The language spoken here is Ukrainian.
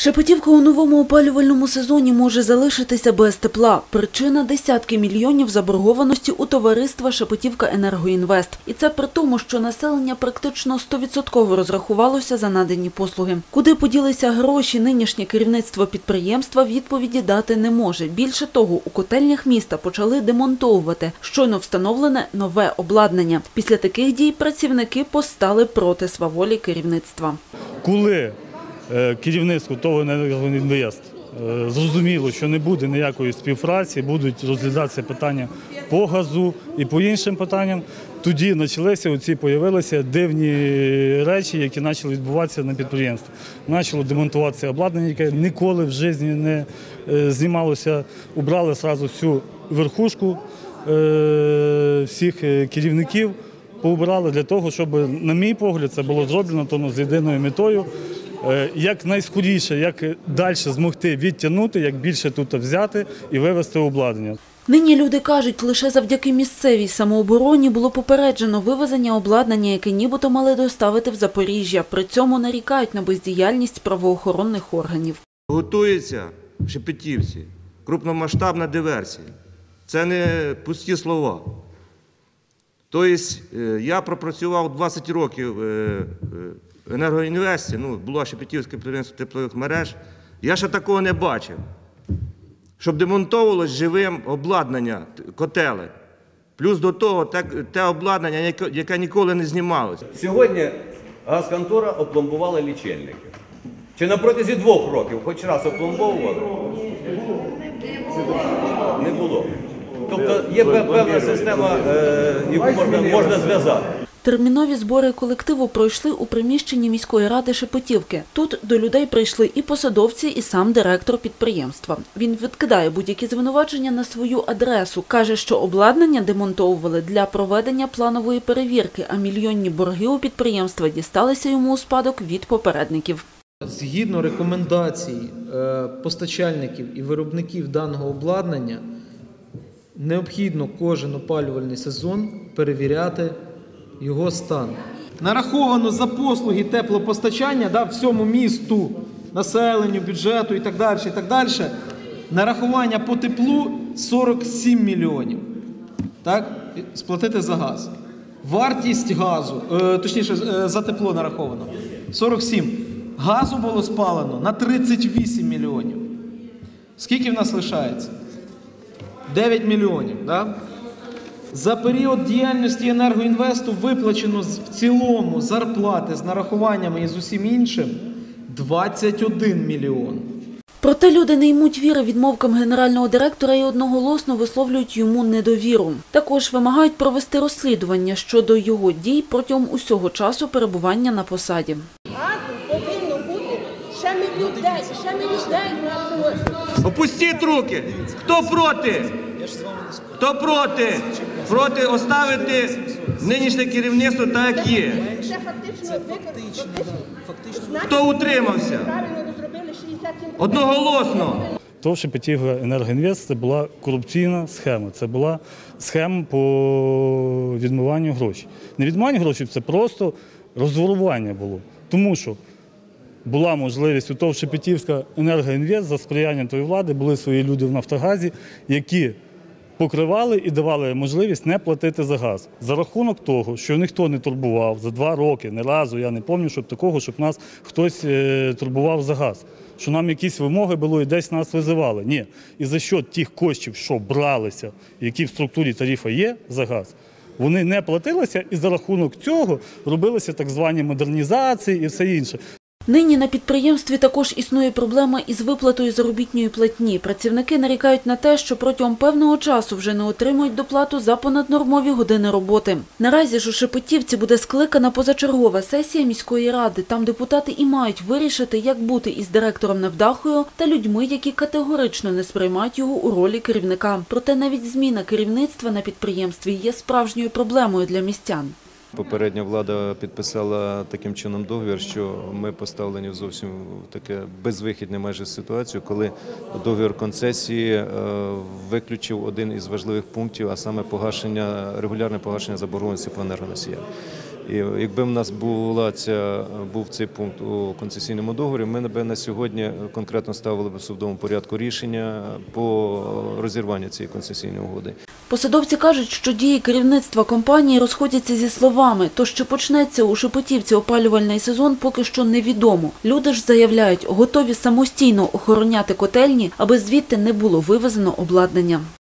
Шепетівка у новому опалювальному сезоні може залишитися без тепла. Причина – десятки мільйонів заборгованості у товариства Шепетівка Енергоінвест. І це при тому, що населення практично 100% розрахувалося за надані послуги. Куди поділися гроші, нинішнє керівництво підприємства відповіді дати не може. Більше того, у котельнях міста почали демонтовувати щойно встановлене нове обладнання. Після таких дій працівники постали проти сваволі керівництва. коли е, керівництво того енергоінвест зрозуміло, що не буде ніякої співпраці, будуть розглядатися питання по газу і по іншим питанням, тоді почалися оці появилися дивні речі, які почали відбуватися на підприємстві. Почало демонтуватися обладнання, яке ніколи в житті не е, знімалося. Убрали одразу всю верхушку е, всіх керівників поубирали для того, щоб, на мій погляд, це було зроблено тому з єдиною метою. Е, Як найскоріше, як далі змогти відтягнути, як більше тут взяти і вивезти обладнання. Нині люди кажуть, лише завдяки місцевій самообороні було попереджено вивезення обладнання, яке нібито мали доставити в Запоріжжя. При цьому нарікають на бездіяльність правоохоронних органів. Готується в Шепетівці крупномасштабна диверсія. Це не пусті слова. Тобто е, я пропрацював 20 років е, е, енергоінвесті, ну, було Шепетівське підприємство теплових мереж. Я ще такого не бачив. Щоб демонтовувалось живим обладнання, котели. Плюс до того те, те обладнання, яке, яке ніколи не знімалося. Сьогодні газконтора опломбувала лічильники. Чи на протязі двох років хоч раз опломбовували? Не було. Тобто є певна система, е, яку можна, можна зв'язати. Термінові збори колективу пройшли у приміщенні міської ради Шепетівки. Тут до людей прийшли і посадовці, і сам директор підприємства. Він відкидає будь-які звинувачення на свою адресу. Каже, що обладнання демонтовували для проведення планової перевірки, а мільйонні борги у підприємства дісталися йому у спадок від попередників. Згідно рекомендацій е, постачальників і виробників даного обладнання, необхідно кожен опалювальний сезон перевіряти його стан. Нараховано за послуги теплопостачання да, всьому місту, населенню, бюджету і так далі. І так далі. Нарахування по теплу 47 мільйонів. Так? Сплатити за газ. Вартість газу, е, точніше, е, за тепло нараховано 47. Газу було спалено на 38 мільйонів. Скільки в нас лишається? 9 мільйонів. Да? За період діяльності енергоінвесту виплачено в цілому зарплати з нарахуваннями і з усім іншим 21 мільйон. Проте люди не ймуть віри відмовкам генерального директора і одноголосно висловлюють йому недовіру. Також вимагають провести розслідування щодо його дій протягом усього часу перебування на посаді. Повинно бути ще ми людей, ще ми людей працювати. Опустіть руки! Хто проти? Хто проти? Проти оставити нинішнє керівництво так, як є. Це фактично. Хто утримався? Правильно ви зробили 67 Одноголосно. То Шепетівка Енергоінвест це була корупційна схема. Це була схема по відмиванню грошей. Не відмиванню грошей, це просто розворування було. Тому що була можливість у того, що Шепетівська енергоінвест за сприянням тої влади були свої люди в Нафтогазі, які покривали і давали можливість не платити за газ. За рахунок того, що ніхто не турбував за два роки, ні разу я не пам'ятаю, щоб такого, щоб нас хтось е, турбував за газ. Що нам якісь вимоги було і десь нас визивали. Ні. І за що тих коштів, що бралися, які в структурі тарифу є за газ, вони не платилися, і за рахунок цього робилися так звані модернізації і все інше. Нині на підприємстві також існує проблема із виплатою заробітної платні. Працівники нарікають на те, що протягом певного часу вже не отримують доплату за понаднормові години роботи. Наразі ж у Шепетівці буде скликана позачергова сесія міської ради. Там депутати і мають вирішити, як бути із директором Невдахою та людьми, які категорично не сприймають його у ролі керівника. Проте навіть зміна керівництва на підприємстві є справжньою проблемою для містян. Попередня влада підписала таким чином договір, що ми поставлені зовсім в таке безвихідне майже ситуацію, коли договір концесії е, виключив один із важливих пунктів, а саме погашення регулярне погашення заборгованості по енергоносіям. І якби в нас була ця, був цей пункт у концесійному договорі, ми б на сьогодні конкретно ставили б в судовому порядку рішення по розірванню цієї концесійної угоди. Посадовці кажуть, що дії керівництва компанії розходяться зі словами. То, що почнеться у Шепетівці опалювальний сезон, поки що невідомо. Люди ж заявляють, готові самостійно охороняти котельні, аби звідти не було вивезено обладнання.